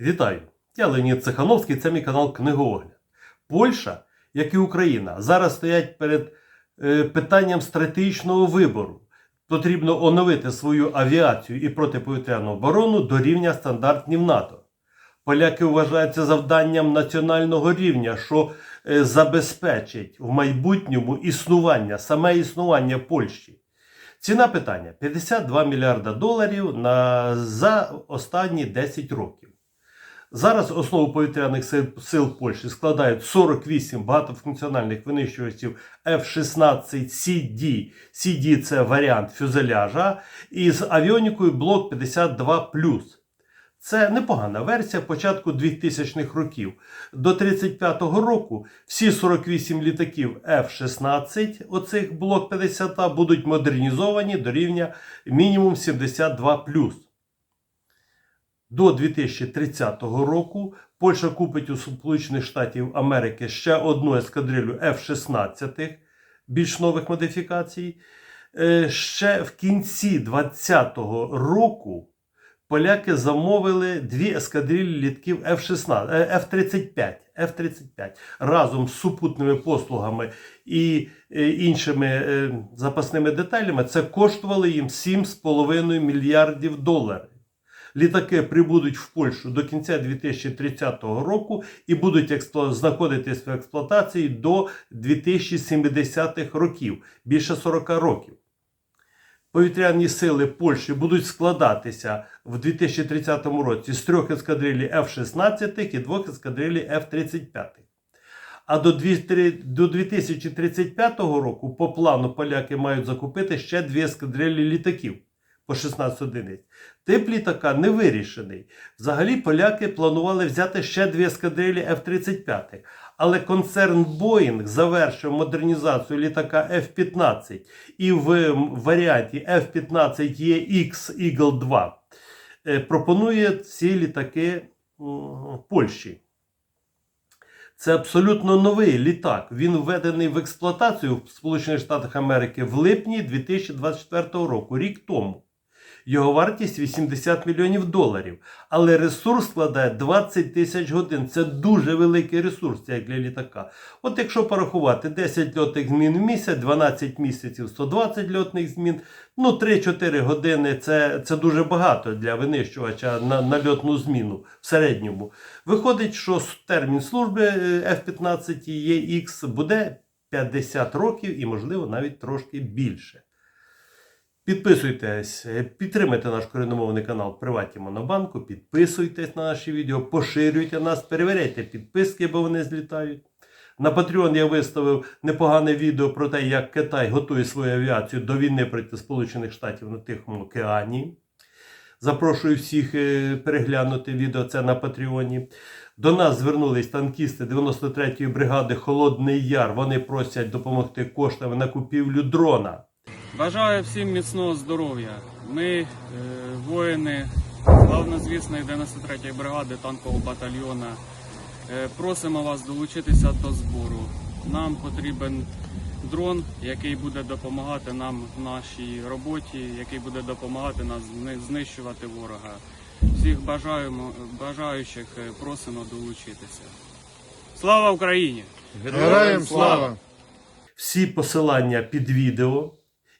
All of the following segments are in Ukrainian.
Вітаю! Я Леонід Цехановський, це мій канал Книгоогляд. Польща, як і Україна, зараз стоять перед е, питанням стратегічного вибору. Потрібно оновити свою авіацію і протиповітряну оборону до рівня стандартів НАТО. Поляки вважають це завданням національного рівня, що е, забезпечить в майбутньому існування, саме існування Польщі. Ціна питання 52 мільярда доларів на, за останні 10 років. Зараз основу повітряних сил, сил Польщі складають 48 багатофункціональних винищувачів F-16 CD. CD – це варіант фюзеляжа, і з авіонікою блок 52 Це непогана версія початку 2000-х років. До 35-го року всі 48 літаків F-16, оцих блок 50, будуть модернізовані до рівня мінімум 72 до 2030 року Польща купить у Сполучених Штатів Америки ще одну ескадрилю F-16 більш нових модифікацій. Е, Ще в кінці 2020 року поляки замовили дві ескадрилі літків F-16, е, F-35, F-35 разом з супутними послугами і е, іншими е, запасними деталями. Це коштувало їм 7,5 мільярдів доларів. Літаки прибудуть в Польщу до кінця 2030 року і будуть експло... знаходитись в експлуатації до 2070-х років, більше 40 років. Повітряні сили Польщі будуть складатися в 2030 році з трьох ескадрилі F-16 і двох ескадрилі F-35. А до 2035 року по плану поляки мають закупити ще дві ескадрилі літаків по 16 одиниць. Тип літака не вирішений. Взагалі поляки планували взяти ще дві ескадрилі F-35. Але концерн Boeing завершив модернізацію літака F-15 і в варіанті F-15EX Eagle 2 е, пропонує ці літаки Польщі. Це абсолютно новий літак. Він введений в експлуатацію в Америки в липні 2024 року, рік тому. Його вартість 80 мільйонів доларів. Але ресурс складає 20 тисяч годин. Це дуже великий ресурс як для літака. От якщо порахувати 10 льотних змін в місяць, 12 місяців, 120 льотних змін, ну 3-4 години це, це дуже багато для винищувача на, на льотну зміну в середньому. Виходить, що термін служби F-15 EX буде 50 років і, можливо, навіть трошки більше. Підписуйтесь, підтримайте наш корінномовний канал Приваті Монобанку, підписуйтесь на наші відео, поширюйте нас, перевіряйте підписки, бо вони злітають. На Patreon я виставив непогане відео про те, як Китай готує свою авіацію до війни проти Сполучених Штатів на Тихому океані. Запрошую всіх е, переглянути відео це на Патреоні. До нас звернулись танкісти 93-ї бригади Холодний Яр. Вони просять допомогти коштами на купівлю дрона. Бажаю всім міцного здоров'я. Ми, е, воїни славнозвісної 93-ї бригади танкового батальйона, е, просимо вас долучитися до збору. Нам потрібен дрон, який буде допомагати нам в нашій роботі, який буде допомагати нам знищувати ворога. Всіх бажаємо, бажаючих е, просимо долучитися. Слава Україні! Героям слава! Всі посилання під відео.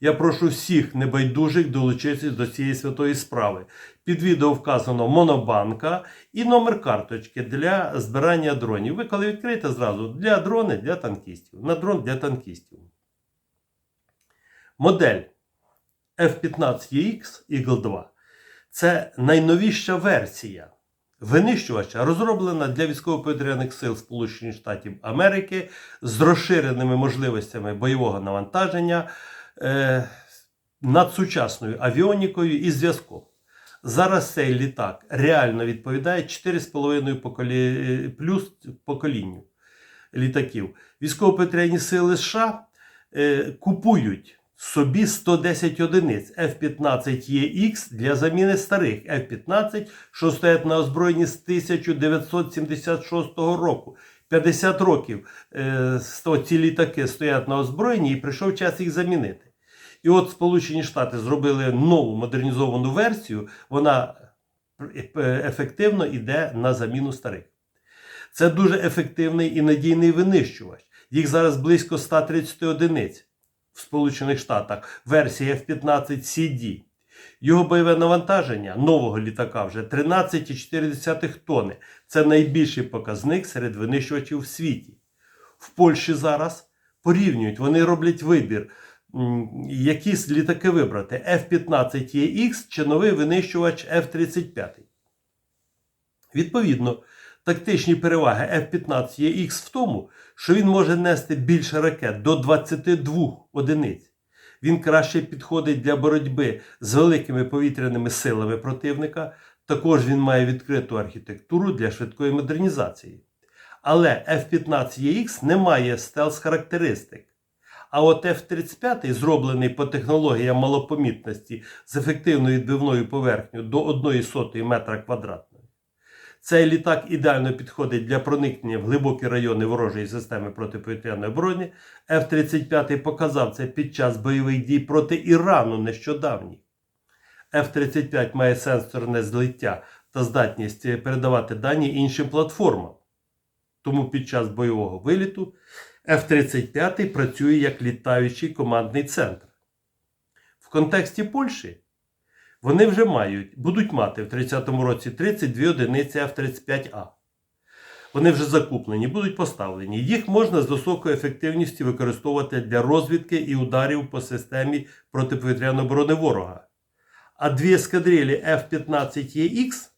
Я прошу всіх небайдужих долучитися до цієї святої справи. Під відео вказано монобанка і номер карточки для збирання дронів. Ви коли відкриєте зразу для дрони для танкістів. На дрон для танкістів. Модель F-15EX Eagle 2 це найновіша версія винищувача, розроблена для військово-повітряних сил Сполучених Штатів Америки з розширеними можливостями бойового навантаження е, над сучасною авіонікою і зв'язком. Зараз цей літак реально відповідає 4,5 поколі... плюс поколінню літаків. Військово-повітряні сили США е, купують собі 110 одиниць F-15EX для заміни старих F-15, що стоять на озброєнні з 1976 року. 50 років е, ці літаки стоять на озброєнні і прийшов час їх замінити. І от Сполучені Штати зробили нову модернізовану версію. Вона ефективно йде на заміну старих. Це дуже ефективний і надійний винищувач. Їх зараз близько 130 одиниць в Сполучених Штатах, версія F-15CD. Його бойове навантаження нового літака вже 13,4 тонни. Це найбільший показник серед винищувачів в світі. В Польщі зараз порівнюють, вони роблять вибір, які літаки вибрати: F-15EX чи новий винищувач F-35. Відповідно, тактичні переваги F-15EX в тому, що він може нести більше ракет до 22 одиниць. Він краще підходить для боротьби з великими повітряними силами противника. Також він має відкриту архітектуру для швидкої модернізації. Але F-15EX не має стелс-характеристик. А от F-35, зроблений по технологіям малопомітності з ефективною відбивною поверхнею до 1,1 метра квадратної. Цей літак ідеально підходить для проникнення в глибокі райони ворожої системи протиповітряної оборони. F-35 показав це під час бойових дій проти Ірану нещодавній. F-35 має сенсорне злиття та здатність передавати дані іншим платформам. Тому під час бойового виліту F-35 працює як літаючий командний центр. В контексті Польщі вони вже мають, будуть мати в 30-му році 32 одиниці F-35A. Вони вже закуплені, будуть поставлені. Їх можна з високою ефективністю використовувати для розвідки і ударів по системі протиповітряної оборони ворога. А дві ескадрилі F-15EX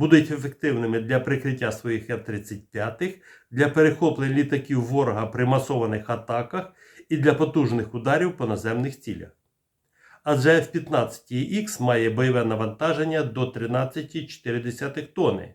будуть ефективними для прикриття своїх F-35, для перехоплень літаків ворога при масованих атаках і для потужних ударів по наземних цілях. Адже F-15EX має бойове навантаження до 13,4 тонни.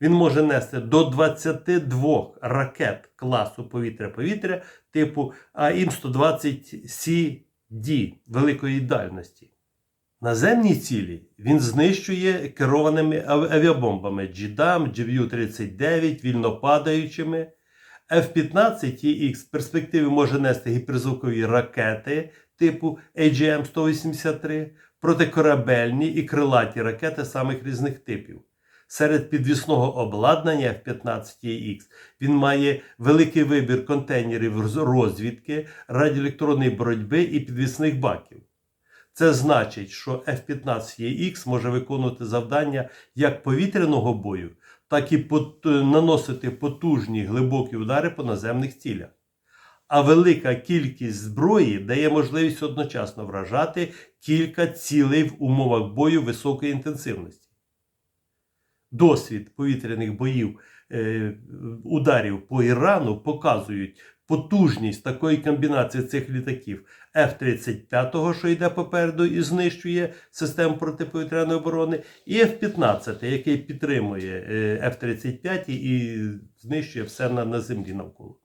Він може нести до 22 ракет класу повітря-повітря типу АІМ-120CD великої дальності. Наземні цілі він знищує керованими авіабомбами GDAM, GBU-39, вільнопадаючими. F-15EX в перспективі може нести гіперзвукові ракети типу AGM-183, протикорабельні і крилаті ракети самих різних типів. Серед підвісного обладнання F-15EX він має великий вибір контейнерів розвідки, радіоелектронної боротьби і підвісних баків. Це значить, що F-15EX може виконувати завдання як повітряного бою, так і пот- наносити потужні глибокі удари по наземних цілях. А велика кількість зброї дає можливість одночасно вражати кілька цілей в умовах бою високої інтенсивності. Досвід повітряних боїв е, ударів по Ірану показують потужність такої комбінації цих літаків F-35, що йде попереду і знищує систему протиповітряної оборони, і F-15, який підтримує е, F-35 і знищує все на, на землі навколо.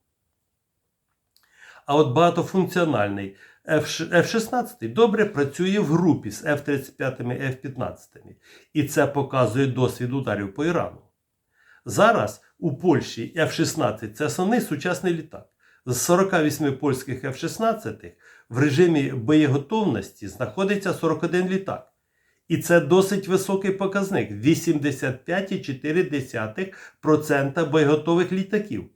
А от багатофункціональний F- F-16 добре працює в групі з F-35 і F-15. І це показує досвід ударів по Ірану. Зараз у Польщі F-16 це основний сучасний літак. З 48 польських F-16 в режимі боєготовності знаходиться 41 літак. І це досить високий показник 85,4% боєготових літаків.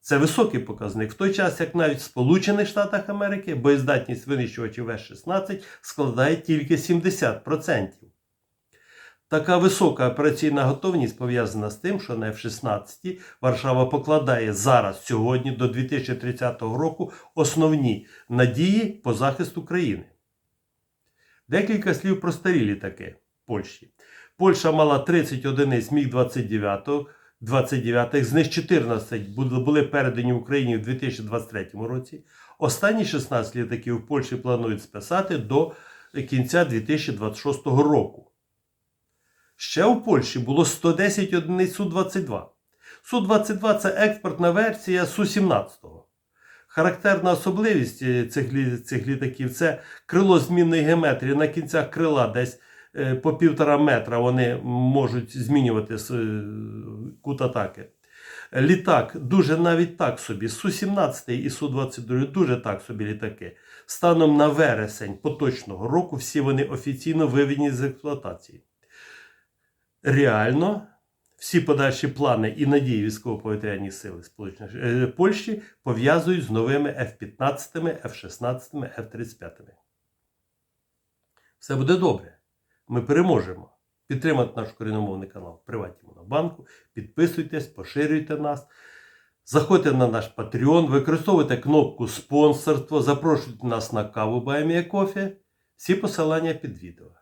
Це високий показник, в той час, як навіть в Сполучених Штатах Америки боєздатність винищувачів С-16 складає тільки 70%. Така висока операційна готовність пов'язана з тим, що на F-16 Варшава покладає зараз, сьогодні, до 2030 року основні надії по захисту країни. Декілька слів про старі літаки Польщі. Польща мала 30 одиниць Міг-29, 29, з них 14 були передані Україні в 2023 році. Останні 16 літаків в Польщі планують списати до кінця 2026 року. Ще у Польщі було 110 одиниць Су-22. Су-22 це експортна версія Су-17. Характерна особливість е, цих, цих літаків це крило змінної геометрії. На кінцях крила десь е, по півтора метра вони можуть змінювати е, кут атаки. Літак дуже навіть так собі. Су-17 і Су-22 дуже так собі літаки. Станом на вересень поточного року всі вони офіційно виведені з експлуатації. Реально всі подальші плани і надії військово-повітряні сили Сполучених е, Польщі пов'язують з новими F-15, F-16, F-35. Все буде добре. Ми переможемо. Підтримати наш коріномовний канал в Приваті Монобанку. Підписуйтесь, поширюйте нас. Заходьте на наш Patreon, використовуйте кнопку спонсорство, запрошуйте нас на каву Баймія Кофе. Всі посилання під відео.